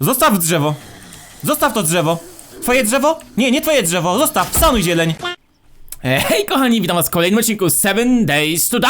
Zostaw drzewo! Zostaw to drzewo! Twoje drzewo? Nie, nie twoje drzewo! Zostaw! Sanuj zieleń! E, Hej kochani, witam was w kolejnym odcinku 7 Days to Die!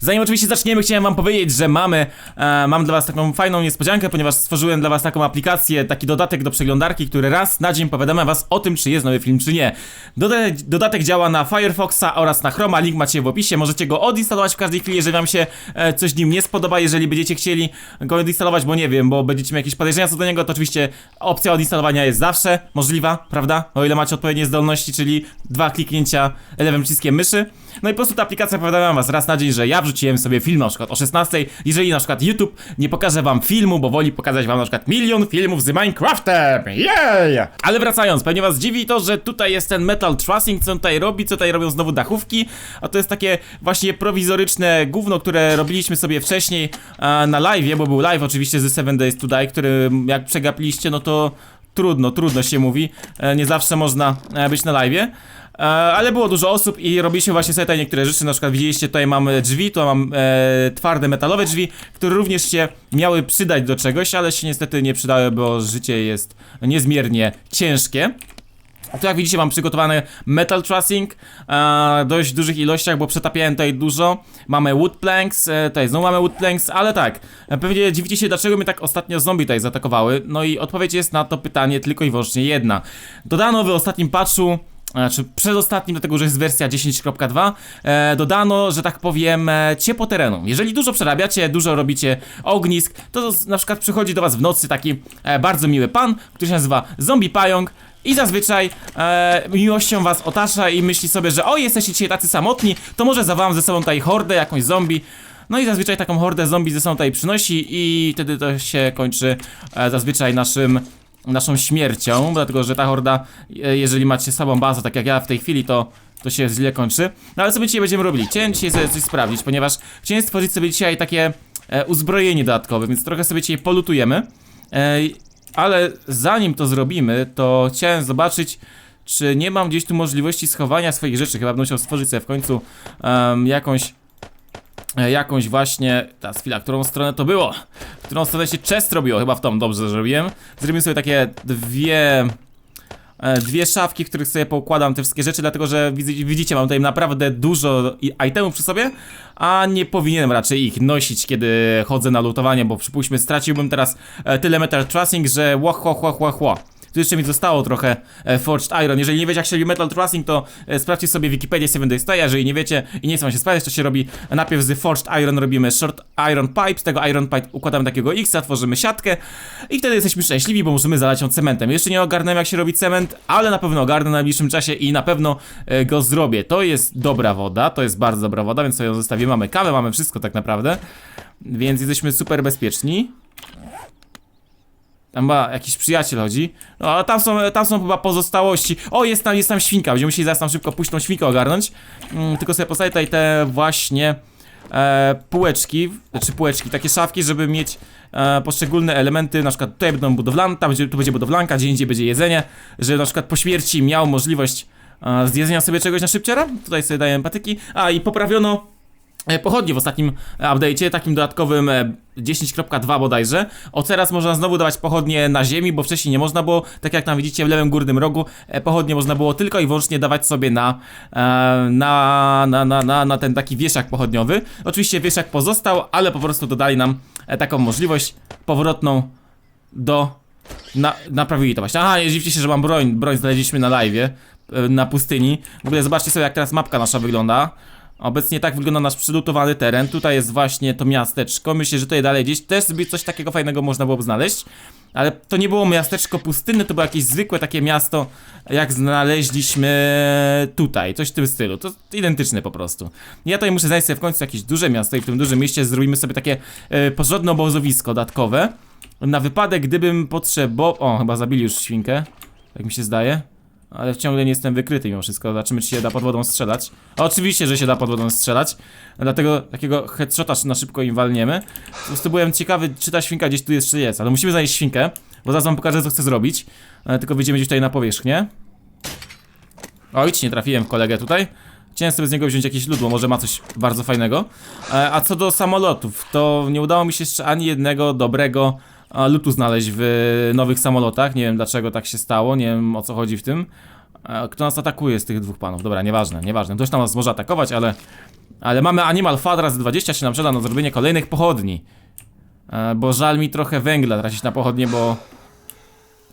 Zanim oczywiście zaczniemy, chciałem wam powiedzieć, że mamy, e, mam dla was taką fajną niespodziankę, ponieważ stworzyłem dla was taką aplikację, taki dodatek do przeglądarki, który raz na dzień powiadamia was o tym, czy jest nowy film, czy nie. Dodatek, dodatek działa na Firefoxa oraz na Chroma, link macie w opisie, możecie go odinstalować w każdej chwili, jeżeli wam się e, coś nim nie spodoba, jeżeli będziecie chcieli go odinstalować, bo nie wiem, bo będziecie mieli jakieś podejrzenia co do niego, to oczywiście opcja odinstalowania jest zawsze możliwa, prawda? O ile macie odpowiednie zdolności, czyli dwa kliknięcia lewym przyciskiem myszy. No i po prostu ta aplikacja powiadam was raz na dzień, że ja wrzuciłem sobie film na przykład o 16, jeżeli na przykład YouTube nie pokaże wam filmu, bo woli pokazać wam na przykład milion filmów z Minecraftem, jej! Ale wracając, pewnie was dziwi to, że tutaj jest ten Metal Trussing, co tutaj robi, co tutaj robią znowu dachówki, a to jest takie właśnie prowizoryczne gówno, które robiliśmy sobie wcześniej e, na live, bo był live oczywiście ze 7 Days to Die, który jak przegapiliście, no to trudno, trudno się mówi, e, nie zawsze można e, być na live. E, ale było dużo osób i robiliśmy właśnie sobie tutaj niektóre rzeczy, na przykład widzieliście tutaj mamy drzwi, tu mam e, twarde metalowe drzwi, które również się miały przydać do czegoś, ale się niestety nie przydały, bo życie jest niezmiernie ciężkie. Tu jak widzicie mam przygotowany metal trussing e, dość dużych ilościach, bo przetapiałem tutaj dużo. Mamy wood planks, e, tutaj znowu mamy wood planks, ale tak, e, pewnie dziwicie się dlaczego mnie tak ostatnio zombie tutaj zaatakowały. No i odpowiedź jest na to pytanie tylko i wyłącznie jedna. Dodano w ostatnim patchu znaczy przedostatnim, dlatego że jest wersja 10.2, e, dodano, że tak powiem, e, ciepło terenu. Jeżeli dużo przerabiacie, dużo robicie ognisk, to na przykład przychodzi do was w nocy taki e, bardzo miły pan, który się nazywa Zombie Pająk i zazwyczaj e, miłością was otacza i myśli sobie, że o, jesteście dzisiaj tacy samotni, to może zawołam ze sobą tutaj hordę, jakąś zombie. No i zazwyczaj taką hordę zombie ze sobą tutaj przynosi i wtedy to się kończy e, zazwyczaj naszym naszą śmiercią, dlatego że ta horda, e, jeżeli macie słabą bazę, tak jak ja w tej chwili, to to się źle kończy. No ale co my dzisiaj będziemy robili? Chciałem dzisiaj sobie coś sprawdzić, ponieważ chciałem stworzyć sobie dzisiaj takie e, uzbrojenie dodatkowe, więc trochę sobie dzisiaj polutujemy. E, ale zanim to zrobimy, to chciałem zobaczyć, czy nie mam gdzieś tu możliwości schowania swoich rzeczy. Chyba będę musiał stworzyć sobie w końcu em, jakąś jakąś właśnie, ta chwila, którą stronę to było? Którą stronę się chest robiło, chyba w tą dobrze zrobiłem. Zrobimy sobie takie dwie, e, dwie szafki, w których sobie poukładam te wszystkie rzeczy, dlatego że widzi- widzicie, mam tutaj naprawdę dużo itemów przy sobie, a nie powinienem raczej ich nosić, kiedy chodzę na lutowanie, bo przypuśćmy, straciłbym teraz e, tyle metal trussing, że ło, chło, chło, chło, chło. Tu jeszcze mi zostało trochę e, Forged Iron. Jeżeli nie wiecie jak się robi Metal Trussing, to e, sprawdźcie sobie Wikipedię 7 Days To. Jeżeli nie wiecie i nie wam się sprawdzić, to się robi najpierw z Forged Iron robimy Short Iron Pipe, z tego Iron Pipe układamy takiego X, tworzymy siatkę i wtedy jesteśmy szczęśliwi, bo możemy zalać ją cementem. Jeszcze nie ogarnąłem jak się robi cement, ale na pewno ogarnę w najbliższym czasie i na pewno e, go zrobię. To jest dobra woda, to jest bardzo dobra woda, więc sobie ją zostawimy. Mamy kawę, mamy wszystko tak naprawdę, więc jesteśmy super bezpieczni. Tam chyba jakiś przyjaciel chodzi. No, ale tam są, tam są chyba pozostałości. O, jest tam, jest tam świnka. Będziemy musieli zaraz tam szybko pójść tą świnkę ogarnąć. Mm, tylko sobie postawię tutaj te właśnie e, półeczki, czy półeczki, takie szafki, żeby mieć e, poszczególne elementy. Na przykład tutaj będą budowlane, tam będzie, tu będzie budowlanka, gdzie indziej będzie jedzenie. Żeby na przykład po śmierci miał możliwość e, zjedzenia sobie czegoś na szybciera. Tutaj sobie daję patyki. A, i poprawiono e, pochodnie w ostatnim e, update'cie, takim dodatkowym e, 10.2 bodajże. O teraz można znowu dawać pochodnie na ziemi, bo wcześniej nie można było, tak jak tam widzicie w lewym górnym rogu, e, pochodnie można było tylko i wyłącznie dawać sobie na, e, na, na, na, na, na ten taki wieszak pochodniowy. Oczywiście wieszak pozostał, ale po prostu dodali nam e, taką możliwość powrotną do na, naprawili to właśnie. Aha, nie dziwcie się, że mam broń. Broń znaleźliśmy na live na pustyni. W ogóle zobaczcie sobie, jak teraz mapka nasza wygląda. Obecnie tak wygląda nasz przylutowany teren. Tutaj jest właśnie to miasteczko. Myślę, że tutaj dalej gdzieś też sobie coś takiego fajnego można byłoby znaleźć. Ale to nie było miasteczko pustynne, to było jakieś zwykłe takie miasto, jak znaleźliśmy tutaj. Coś w tym stylu. To identyczne po prostu. Ja tutaj muszę znaleźć sobie w końcu jakieś duże miasto i w tym dużym mieście zrobimy sobie takie e, porządne obozowisko dodatkowe. Na wypadek, gdybym potrzebował... O, chyba zabili już świnkę. Jak mi się zdaje. Ale ciągle nie jestem wykryty mimo wszystko. Zobaczymy, czy się da pod wodą strzelać. Oczywiście, że się da pod wodą strzelać. Dlatego takiego headshota na szybko im walniemy. Po prostu byłem ciekawy, czy ta świnka gdzieś tu jeszcze jest. Ale musimy znaleźć świnkę, bo zaraz wam pokażę, co chcę zrobić. Ale tylko wyjdziemy gdzieś tutaj na powierzchnię. Oj, nie trafiłem w kolegę tutaj. Chciałem sobie z niego wziąć jakieś ludło, może ma coś bardzo fajnego. E, a co do samolotów, to nie udało mi się jeszcze ani jednego dobrego lutu znaleźć w nowych samolotach. Nie wiem dlaczego tak się stało, nie wiem o co chodzi w tym. Kto nas atakuje z tych dwóch panów? Dobra, nieważne, nieważne. Ktoś tam nas może atakować, ale... Ale mamy Animal Fad razy 20 się nam przyda na zrobienie kolejnych pochodni. E, Bo żal mi trochę węgla tracić na pochodnie, bo...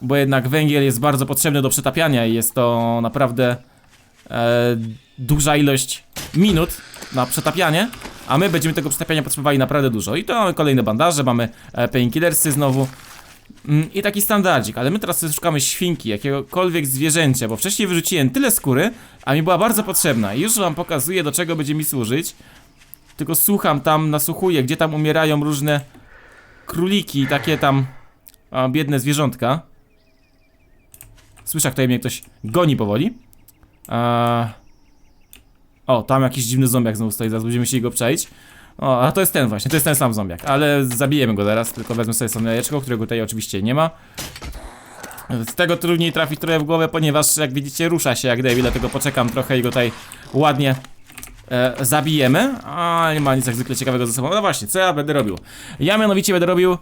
Bo jednak węgiel jest bardzo potrzebny do przetapiania i jest to naprawdę e, duża ilość minut na przetapianie, a my będziemy tego przetapiania potrzebowali naprawdę dużo. I to mamy kolejne bandaże, mamy e, painkillersy znowu mm, i taki standardzik, ale my teraz szukamy świnki, jakiegokolwiek zwierzęcia, bo wcześniej wyrzuciłem tyle skóry, a mi była bardzo potrzebna i już wam pokazuję do czego będzie mi służyć. Tylko słucham tam, nasłuchuję, gdzie tam umierają różne króliki, takie tam a, biedne zwierzątka. Słyszę, jak tutaj mnie ktoś goni powoli. Eee... O, tam jakiś dziwny zombiak znowu stoi, zaraz będziemy się go przejść. O, a to jest ten właśnie, to jest ten sam zombiak, ale zabijemy go zaraz, tylko wezmę sobie sam jajeczko, którego tutaj oczywiście nie ma. Z tego trudniej trafić trochę w głowę, ponieważ jak widzicie rusza się jak debil, dlatego poczekam trochę i go tutaj ładnie e, zabijemy. A nie ma nic jak zwykle ciekawego ze sobą. No właśnie, co ja będę robił? Ja mianowicie będę robił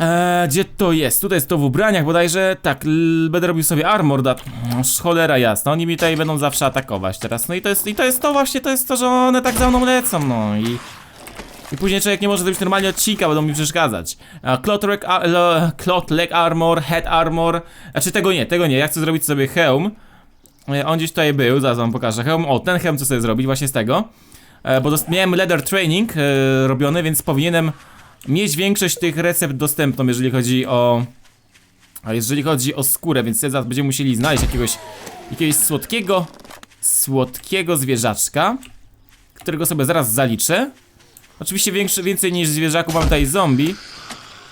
Eee, gdzie to jest? Tutaj jest to w ubraniach bodajże. Tak, będę robił sobie armor. Da... Noż, cholera jasna, oni mi tutaj będą zawsze atakować teraz. No i to jest, i to jest to właśnie, to jest to, że one tak za mną lecą, no i... I później człowiek nie może zrobić normalnie odcinka, będą mi przeszkadzać. E, Cloth, leg, armor, head armor. Znaczy tego nie, tego nie. Ja chcę zrobić sobie hełm. E, On gdzieś tutaj był, zaraz wam pokażę. Hełm, o, ten hełm chcę sobie zrobić właśnie z tego. E, Bo miałem leather training e, robiony, więc powinienem mieć większość tych recept dostępną, jeżeli chodzi o... A jeżeli chodzi o skórę, więc zaraz będziemy musieli znaleźć jakiegoś... Jakiegoś słodkiego... Słodkiego zwierzaczka, którego sobie zaraz zaliczę. Oczywiście większy, więcej niż zwierzaków mam tutaj zombie,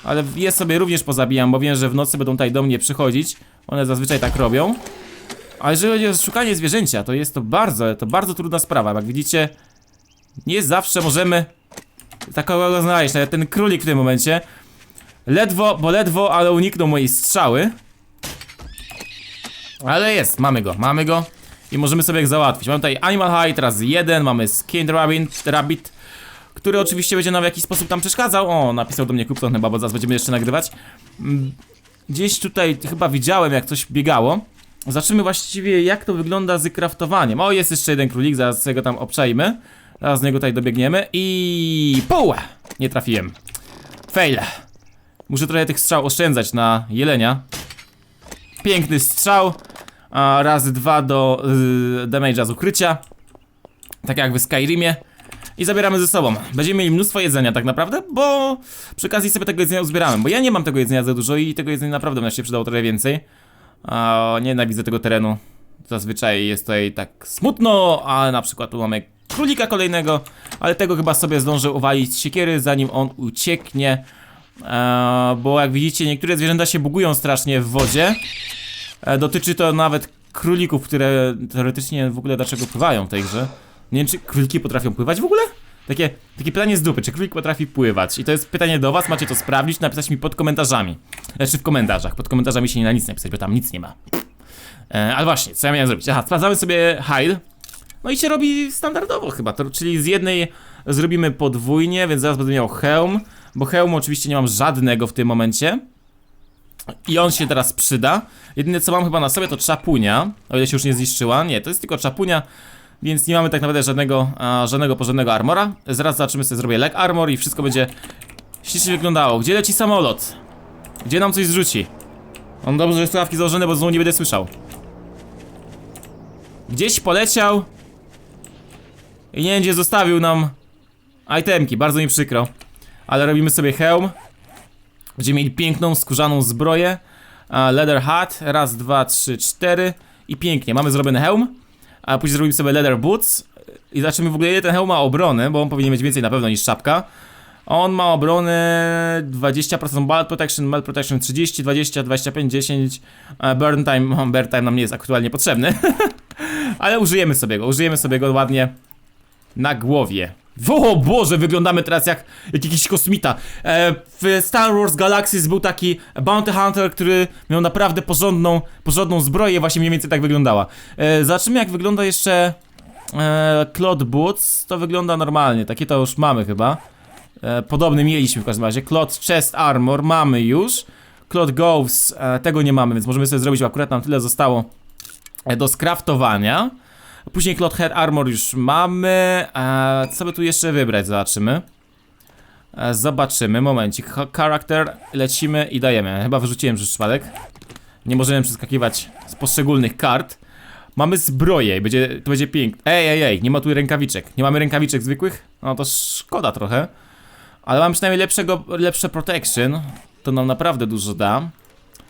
ale je sobie również pozabijam, bo wiem, że w nocy będą tutaj do mnie przychodzić. One zazwyczaj tak robią. Ale jeżeli chodzi o szukanie zwierzęcia, to jest to bardzo, to bardzo trudna sprawa. Jak widzicie, nie zawsze możemy takiego znaleźć. Nawet ten królik w tym momencie. Ledwo, bo ledwo, ale uniknął mojej strzały. Ale jest, mamy go, mamy go. I możemy sobie jak załatwić. Mamy tutaj Animal Hide, teraz jeden, mamy Skinned Rabbit, Rabbit, który oczywiście będzie nam w jakiś sposób tam przeszkadzał. O, napisał do mnie Kupton chyba, bo zaraz będziemy jeszcze nagrywać. Mm, Gdzieś tutaj chyba widziałem, jak coś biegało. Zobaczymy właściwie, jak to wygląda z kraftowaniem. O, jest jeszcze jeden królik, zaraz go tam obczajmy. Zaraz z niego tutaj dobiegniemy i... Pół! Nie trafiłem. Fail. Muszę trochę tych strzał oszczędzać na jelenia. Piękny strzał. A razy dwa do yy, damage'a z ukrycia. Tak jak w Skyrimie. I zabieramy ze sobą. Będziemy mieli mnóstwo jedzenia tak naprawdę, bo przy okazji sobie tego jedzenia uzbieramy. Bo ja nie mam tego jedzenia za dużo i tego jedzenia naprawdę będzie się przydało trochę więcej. A nienawidzę tego terenu. Zazwyczaj jest tutaj tak smutno, a na przykład tu mamy królika kolejnego, ale tego chyba sobie zdążę uwalić z siekiery, zanim on ucieknie. E, bo jak widzicie, niektóre zwierzęta się bugują strasznie w wodzie. E, dotyczy to nawet królików, które teoretycznie w ogóle dlaczego pływają w tej grze. Nie wiem, czy króliki potrafią pływać w ogóle? Takie, takie pytanie z dupy, czy królik potrafi pływać? I to jest pytanie do was, macie to sprawdzić, napisać mi pod komentarzami. Znaczy w komentarzach, pod komentarzami się nie da nic napisać, bo tam nic nie ma. E, ale właśnie, co ja miałem zrobić? Aha, sprawdzamy sobie hide. No i się robi standardowo chyba, to, czyli z jednej zrobimy podwójnie, więc zaraz będę miał hełm, bo hełmu oczywiście nie mam żadnego w tym momencie. I on się teraz przyda. Jedyne co mam chyba na sobie to czapunia, o ile się już nie zniszczyła. Nie, to jest tylko czapunia, więc nie mamy tak naprawdę żadnego, a, żadnego porządnego armora. Zaraz zobaczymy sobie, zrobię leg armor i wszystko będzie ślicznie wyglądało. Gdzie leci samolot? Gdzie nam coś zrzuci? On dobrze, że jest słuchawki założone, bo znowu nie będę słyszał. Gdzieś poleciał i nie gdzie zostawił nam itemki, bardzo mi przykro. Ale robimy sobie hełm. Będziemy mieli piękną, skórzaną zbroję. Leather hat, raz, dwa, trzy, cztery. I pięknie, mamy zrobiony hełm. A później zrobimy sobie leather boots. I zobaczymy w ogóle ile ten hełm ma obrony, bo on powinien mieć więcej na pewno niż czapka. On ma obronę 20% bullet protection, melt protection 30, 20, 25, 10. e, Burn time, burn time nam nie jest aktualnie potrzebny. Ale użyjemy sobie go, użyjemy sobie go ładnie na głowie. O Boże, wyglądamy teraz jak, jak jakiś kosmita. E, w Star Wars Galaxies był taki Bounty Hunter, który miał naprawdę porządną, porządną zbroję, właśnie mniej więcej tak wyglądała. E, zobaczymy jak wygląda jeszcze e, Cloth Boots. To wygląda normalnie, takie to już mamy chyba. E, podobny mieliśmy w każdym razie. Cloth Chest Armor mamy już. Cloth Gloves e, tego nie mamy, więc możemy sobie zrobić, bo akurat nam tyle zostało e, do skraftowania. Później Cloth Head Armor już mamy. Co by tu jeszcze wybrać? Zobaczymy. Zobaczymy, momencik. Cha- Character, lecimy i dajemy. Chyba wyrzuciłem przez przypadek. Nie możemy przeskakiwać z poszczególnych kart. Mamy zbroję będzie, to będzie piękne. Ej, ej, ej, nie ma tu rękawiczek. Nie mamy rękawiczek zwykłych? No to szkoda trochę. Ale mam przynajmniej lepszego, lepsze protection. To nam naprawdę dużo da.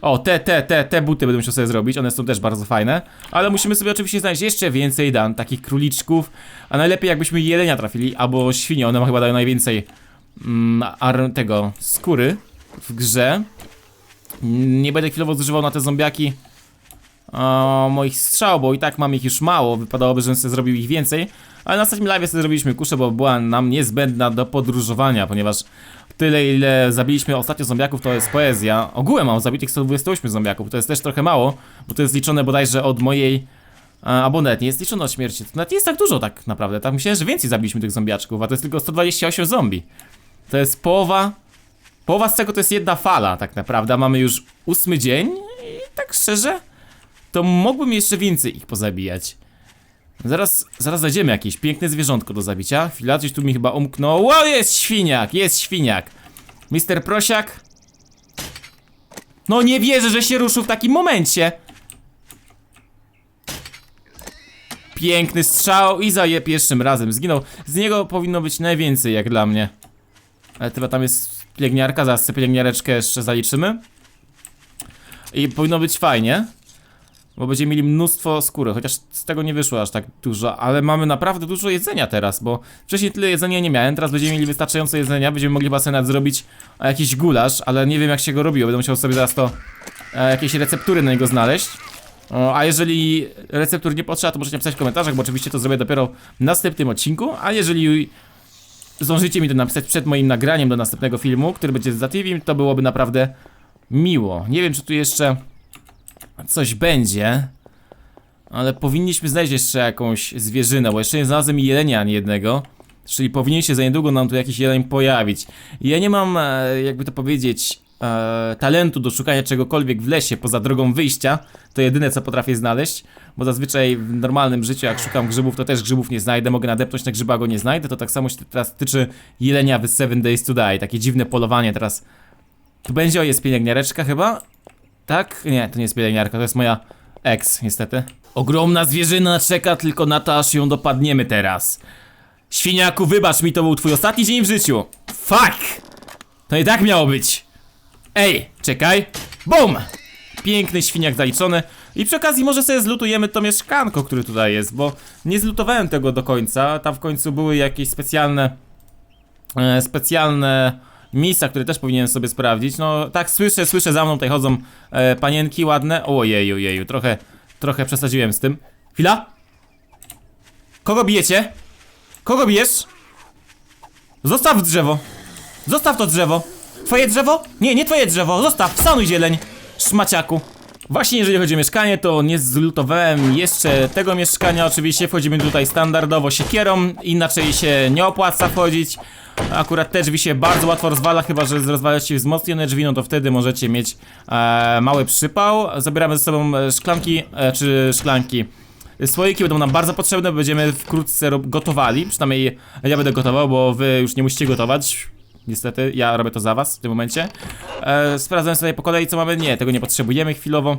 O, te, te, te, te buty będę musiał sobie zrobić, one są też bardzo fajne. Ale musimy sobie oczywiście znaleźć jeszcze więcej dan, takich króliczków. A najlepiej jakbyśmy jelenia trafili, albo świnie, one chyba dają najwięcej mm, tego, skóry w grze. Nie będę chwilowo zużywał na te zombiaki o, moich strzał, bo i tak mam ich już mało, wypadałoby, żebym sobie zrobił ich więcej. Ale na ostatnim live sobie zrobiliśmy kuszę, bo była nam niezbędna do podróżowania, ponieważ tyle ile zabiliśmy ostatnio zombiaków to jest poezja. Ogółem mam zabitych 128 zombiaków, to jest też trochę mało, bo to jest liczone bodajże od mojej... A, albo nawet nie jest liczone od śmierci, to nawet nie jest tak dużo tak naprawdę, tak myślałem, że więcej zabiliśmy tych zombiaczków, a to jest tylko 128 zombie. To jest połowa... Połowa z tego to jest jedna fala tak naprawdę, mamy już ósmy dzień i tak szczerze to mógłbym jeszcze więcej ich pozabijać. Zaraz, zaraz znajdziemy jakieś piękne zwierzątko do zabicia. Chwila, coś tu mi chyba umknął. O, jest świniak, jest świniak. Mister Prosiak. No nie wierzę, że się ruszył w takim momencie. Piękny strzał i zaje pierwszym razem zginął. Z niego powinno być najwięcej, jak dla mnie. Ale chyba tam jest pielęgniarka, zaraz pielęgniareczkę jeszcze zaliczymy. I powinno być fajnie. Bo będziemy mieli mnóstwo skóry, chociaż z tego nie wyszło aż tak dużo, ale mamy naprawdę dużo jedzenia teraz, bo wcześniej tyle jedzenia nie miałem, teraz będziemy mieli wystarczająco jedzenia, będziemy mogli nawet zrobić jakiś gulasz, ale nie wiem jak się go robiło, będę musiał sobie zaraz to, e, jakieś receptury na niego znaleźć. O, a jeżeli receptur nie potrzeba, to możecie napisać w komentarzach, bo oczywiście to zrobię dopiero w następnym odcinku, a jeżeli zdążycie mi to napisać przed moim nagraniem do następnego filmu, który będzie za TV, to byłoby naprawdę miło. Nie wiem czy tu jeszcze coś będzie. Ale powinniśmy znaleźć jeszcze jakąś zwierzynę, bo jeszcze nie znalazłem jelenia ani jednego. Czyli powinien się za niedługo nam tu jakiś jeleń pojawić. Ja nie mam, e, jakby to powiedzieć, e, talentu do szukania czegokolwiek w lesie poza drogą wyjścia. To jedyne co potrafię znaleźć. Bo zazwyczaj w normalnym życiu, jak szukam grzybów, to też grzybów nie znajdę. Mogę nadepnąć na grzyba, go nie znajdę. To tak samo się teraz tyczy jelenia w Seven Days to Die. Takie dziwne polowanie teraz. Tu będzie, o jest pielęgniareczka chyba. Tak? Nie, to nie jest pielęgniarka, to jest moja ex, niestety. Ogromna zwierzyna czeka tylko na to, aż ją dopadniemy teraz. Świniaku, wybacz mi, to był twój ostatni dzień w życiu. Fuck! To nie tak miało być. Ej, czekaj. Bum! Piękny świniak zaliczony. I przy okazji może sobie zlutujemy to mieszkanko, które tutaj jest, bo nie zlutowałem tego do końca. Tam w końcu były jakieś specjalne e, specjalne miejsca, które też powinienem sobie sprawdzić. No tak słyszę, słyszę za mną tutaj chodzą e, panienki ładne. Ojeju, jeju, trochę, trochę przesadziłem z tym. Chwila. Kogo bijecie? Kogo bijesz? Zostaw drzewo. Zostaw to drzewo. Twoje drzewo? Nie, nie twoje drzewo. Zostaw, sanuj zieleń. Szmaciaku. Właśnie jeżeli chodzi o mieszkanie, to nie zlutowałem jeszcze tego mieszkania. Oczywiście wchodzimy tutaj standardowo siekierą, inaczej się nie opłaca wchodzić. Akurat te drzwi się bardzo łatwo rozwala, chyba że rozwalacie wzmocnione drzwi, no to wtedy możecie mieć e, mały przypał. Zabieramy ze sobą e, szklanki, e, czy szklanki. Słoiki będą nam bardzo potrzebne, będziemy wkrótce gotowali, przynajmniej ja będę gotował, bo wy już nie musicie gotować. Niestety, ja robię to za was w tym momencie. E, sprawdzam sobie po kolei co mamy. Nie, tego nie potrzebujemy chwilowo.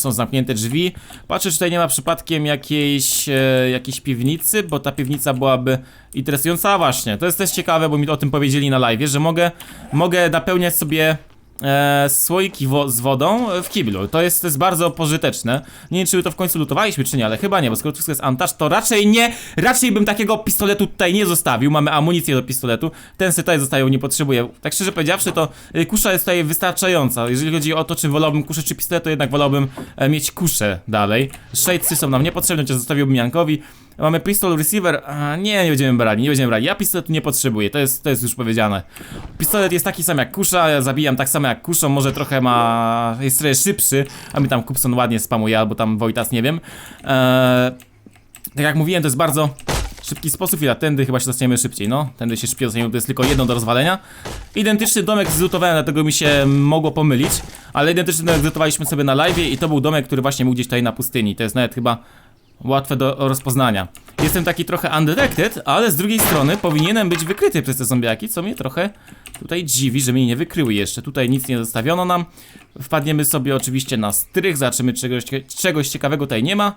Są zamknięte drzwi. Patrzę, czy tutaj nie ma przypadkiem jakiejś, e, jakiejś piwnicy, bo ta piwnica byłaby interesująca. A właśnie, to jest też ciekawe, bo mi o tym powiedzieli na live, że mogę, mogę napełniać sobie e, słoiki wo z wodą w kiblu. To jest, to jest bardzo pożyteczne. Nie wiem, czy to w końcu lutowaliśmy, czy nie, ale chyba nie, bo skoro wszystko jest antaż, to raczej nie, raczej bym takiego pistoletu tutaj nie zostawił. Mamy amunicję do pistoletu. Ten sobie tutaj nie potrzebuję. Tak szczerze powiedziawszy, to y, kusza jest tutaj wystarczająca. Jeżeli chodzi o to, czy wolałbym kuszę, czy pistolet, to jednak wolałbym e, mieć kuszę dalej. Shadesy są nam niepotrzebne, chociaż zostawiłbym Jankowi. Mamy pistol receiver, a nie, nie będziemy brali, nie będziemy brali. Ja pistoletu nie potrzebuję, to jest, to jest już powiedziane. Pistolet jest taki sam jak kusza, ja zabijam tak samo jak kuszą, może trochę ma, jest trochę szybszy, a mi tam Kupson ładnie spamuje, albo tam Wojtas, nie wiem. Eee, tak jak mówiłem, to jest bardzo szybki sposób i na tędy chyba się dostaniemy szybciej, no. Tędy się szybciej dostaniemy, to jest tylko jedno do rozwalenia. Identyczny domek zlutowałem, dlatego mi się mogło pomylić, ale identyczny domek zlutowaliśmy sobie na live i to był domek, który właśnie był gdzieś tutaj na pustyni. To jest nawet chyba łatwe do rozpoznania. Jestem taki trochę undetected, ale z drugiej strony powinienem być wykryty przez te zombiaki, co mnie trochę tutaj dziwi, że mnie nie wykryły jeszcze. Tutaj nic nie zostawiono nam. Wpadniemy sobie oczywiście na strych, zobaczymy czegoś, czegoś ciekawego tutaj nie ma.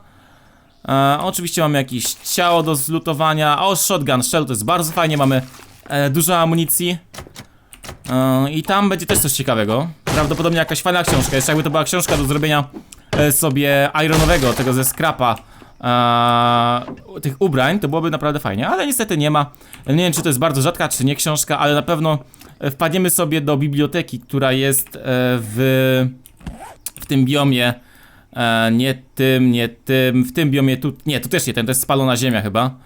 E, oczywiście mamy jakieś ciało do zlutowania. O, shotgun shell, to jest bardzo fajnie, mamy e, dużo amunicji. E, I tam będzie też coś ciekawego. Prawdopodobnie jakaś fajna książka. Jeszcze jakby to była książka do zrobienia e, sobie ironowego, tego ze skrapa. E, tych ubrań, to byłoby naprawdę fajnie, ale niestety nie ma. Nie wiem, czy to jest bardzo rzadka, czy nie książka, ale na pewno e, wpadniemy sobie do biblioteki, która jest e, w, w tym biomie. E, nie tym, nie tym, w tym biomie tu, nie, tu też nie ten, to jest spalona ziemia chyba.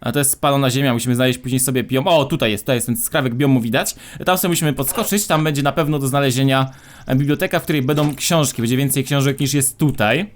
A to jest spalona ziemia, musimy znaleźć później sobie biom. O, tutaj jest, tutaj jest ten skrawek biomu widać. Tam sobie musimy podskoczyć, tam będzie na pewno do znalezienia biblioteka, w której będą książki, będzie więcej książek niż jest tutaj.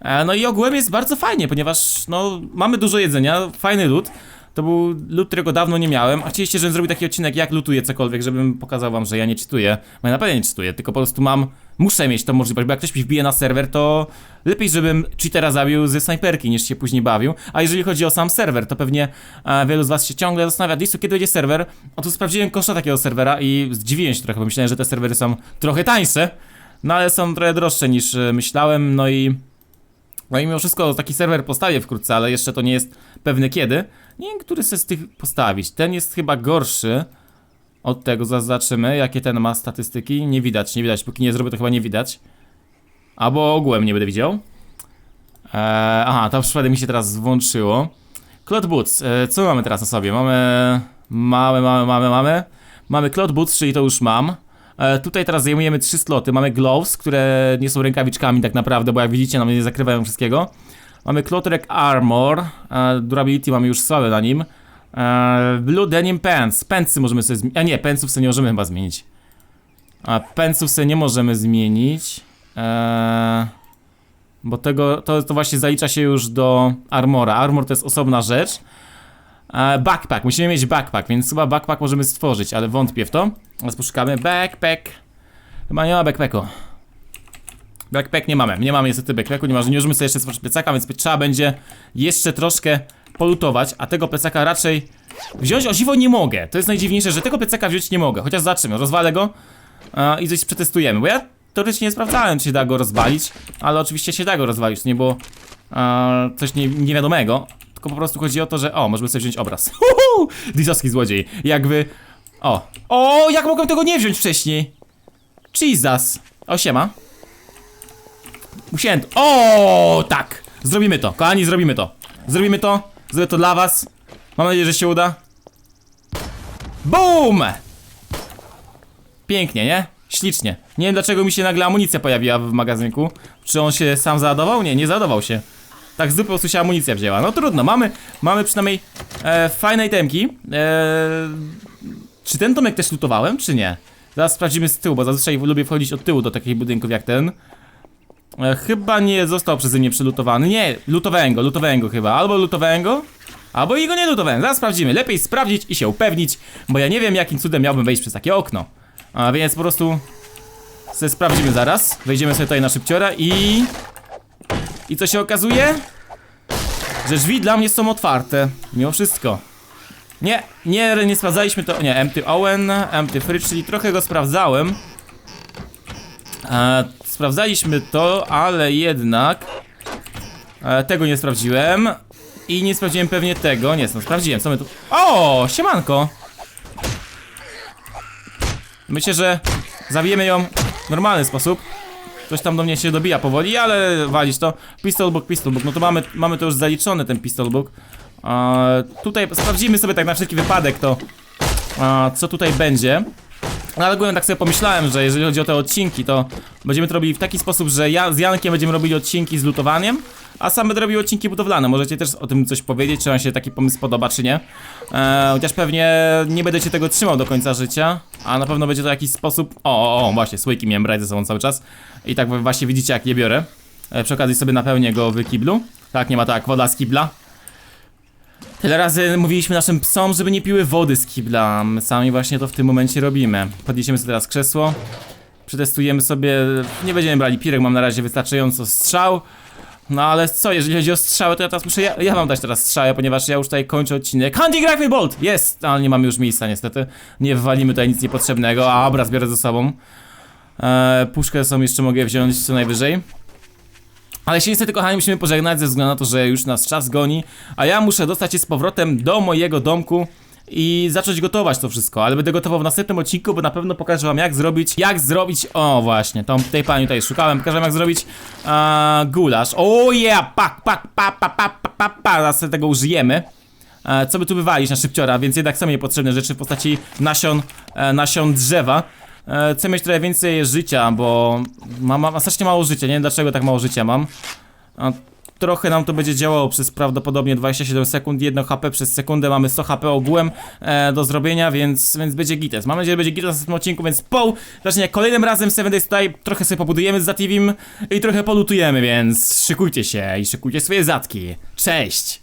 E, No i ogółem jest bardzo fajnie, ponieważ no mamy dużo jedzenia, fajny lód. To był lód, którego dawno nie miałem. A chcieliście, żebym zrobił taki odcinek, jak lutuję cokolwiek, żebym pokazał wam, że ja nie czytuję. Bo ja naprawdę nie czytuję, tylko po prostu mam. Muszę mieć tą możliwość, bo jak ktoś mi wbije na serwer, to lepiej, żebym cheatera zabił ze snajperki, niż się później bawił. A jeżeli chodzi o sam serwer, to pewnie e, wielu z was się ciągle zastanawia, Disu, kiedy będzie serwer? Otóż sprawdziłem koszta takiego serwera i zdziwiłem się trochę, bo myślałem, że te serwery są trochę tańsze. No ale są trochę droższe niż e, myślałem, no i no i mimo wszystko taki serwer postawię wkrótce, ale jeszcze to nie jest pewne kiedy. Nie wiem, który z tych postawić. Ten jest chyba gorszy od tego, zaznaczymy, jakie ten ma statystyki. Nie widać, nie widać, póki nie zrobię to chyba nie widać. Albo ogółem nie będę widział. Eee, aha, to przypadek mi się teraz włączyło. Cloud Boots, eee, co mamy teraz na sobie? Mamy, mamy, mamy, mamy, mamy. Mamy Cloud Boots, czyli to już mam. E, tutaj teraz zajmujemy trzy sloty. Mamy gloves, które nie są rękawiczkami tak naprawdę, bo jak widzicie nam nie zakrywają wszystkiego. Mamy Clotrek Armor, e, Durability mamy już słabe na nim. E, Blue Denim Pants, pensy możemy sobie zmienić, a nie, pensów sobie nie możemy chyba zmienić. A pensów sobie nie możemy zmienić. Bo tego, to, to właśnie zalicza się już do armora. Armor to jest osobna rzecz. E, backpack, musimy mieć backpack, więc chyba backpack możemy stworzyć, ale wątpię w to. Teraz poszukamy backpack. Chyba nie ma backpacku. Backpack nie mamy, nie mamy niestety backpacku, nie ma, nie możemy sobie jeszcze stworzyć plecaka, więc trzeba będzie jeszcze troszkę polutować, a tego plecaka raczej wziąć o nie mogę. To jest najdziwniejsze, że tego plecaka wziąć nie mogę, chociaż zobaczymy, rozwalę go e, i coś przetestujemy, bo ja teoretycznie nie sprawdzałem, czy się da go rozwalić, ale oczywiście się da go rozwalić, nie było e, coś nie, niewiadomego, tylko po prostu chodzi o to, że o, możemy sobie wziąć obraz. Huhu! Disowski złodziej, jakby... O, o, jak mogłem tego nie wziąć wcześniej? Jesus. O, siema. Musiałem. O, tak! Zrobimy to, kochani, zrobimy to. Zrobimy to, zrobię to dla was. Mam nadzieję, że się uda. Boom! Pięknie, nie? Ślicznie. Nie wiem dlaczego mi się nagle amunicja pojawiła w magazynku. Czy on się sam załadował? Nie, nie załadował się. Tak z dupy się amunicja wzięła. No trudno, mamy, mamy przynajmniej e, fajne itemki. E, czy ten domek też lutowałem, czy nie? Zaraz sprawdzimy z tyłu, bo zazwyczaj lubię wchodzić od tyłu do takich budynków jak ten. E, chyba nie został przeze mnie przelutowany. Nie, lutowałem go, lutowałem go chyba. Albo lutowałem go, albo i go nie lutowałem. Zaraz sprawdzimy. Lepiej sprawdzić i się upewnić, bo ja nie wiem jakim cudem miałbym wejść przez takie okno. A więc po prostu sobie sprawdzimy zaraz. Wejdziemy sobie tutaj na szybciora i... I co się okazuje? Że drzwi dla mnie są otwarte. Mimo wszystko. Nie, nie, nie sprawdzaliśmy to. Nie, empty Owen, empty fridge, czyli trochę go sprawdzałem. E, sprawdzaliśmy to, ale jednak e, tego nie sprawdziłem. I nie sprawdziłem pewnie tego. Nie, no sprawdziłem, co my tu. O, siemanko! Myślę, że zabijemy ją w normalny sposób. Ktoś tam do mnie się dobija powoli, ale walić to. Pistolbook, pistolbook. No to mamy, mamy to już zaliczone, ten pistolbook. E, tutaj sprawdzimy sobie tak na wszelki wypadek to, e, co tutaj będzie. No ale ogólnie tak sobie pomyślałem, że jeżeli chodzi o te odcinki, to będziemy to robili w taki sposób, że ja z Jankiem będziemy robili odcinki z lutowaniem, a sam będę robił odcinki budowlane. Możecie też o tym coś powiedzieć, czy wam się taki pomysł podoba, czy nie. E, chociaż pewnie nie będę się tego trzymał do końca życia, a na pewno będzie to jakiś sposób... O, o, o właśnie, słoiki miałem brać ze sobą cały czas. I tak właśnie widzicie, jak je biorę. E, przy okazji sobie napełnię go w kiblu. Tak, nie ma tak, woda z kibla. Tyle razy mówiliśmy naszym psom, żeby nie piły wody z kibla. My sami właśnie to w tym momencie robimy. Podniesiemy sobie teraz krzesło. Przetestujemy sobie. Nie będziemy brali pirek, mam na razie wystarczająco strzał. No ale co, jeżeli chodzi o strzały, to ja teraz muszę. Ja, ja mam dać teraz strzałę, ponieważ ja już tutaj kończę odcinek. Hunting Rifle Bolt! Jest! Ale nie mamy już miejsca niestety. Nie wywalimy tutaj nic niepotrzebnego, a obraz biorę ze sobą. Eee, puszkę są jeszcze mogę wziąć co najwyżej. Ale się niestety, kochani, musimy pożegnać ze względu na to, że już nas czas goni, a ja muszę dostać się z powrotem do mojego domku i zacząć gotować to wszystko, ale będę gotował w następnym odcinku, bo na pewno pokażę wam jak zrobić, jak zrobić, o właśnie, tą, tej pani tutaj szukałem, pokażę wam jak zrobić gulasz, o yeah, pak, pak, pa, pa, pa, pa, pa, pa, zaraz tego użyjemy. Co by tu wywalić na szybciora, więc jednak są niepotrzebne rzeczy w postaci nasion, e, nasion drzewa. E, chcę mieć trochę więcej życia, bo mam, mam strasznie mało życia, nie wiem dlaczego tak mało życia mam. A trochę nam to będzie działało przez prawdopodobnie 27 sekund, 1 HP przez sekundę, mamy 100 HP ogółem e, do zrobienia, więc, więc będzie gites. Mam nadzieję, że będzie gites w następnym odcinku, więc po zacznie kolejnym razem 7 Days tutaj trochę sobie pobudujemy z Zativim i trochę polutujemy, więc szykujcie się i szykujcie swoje zatki. Cześć!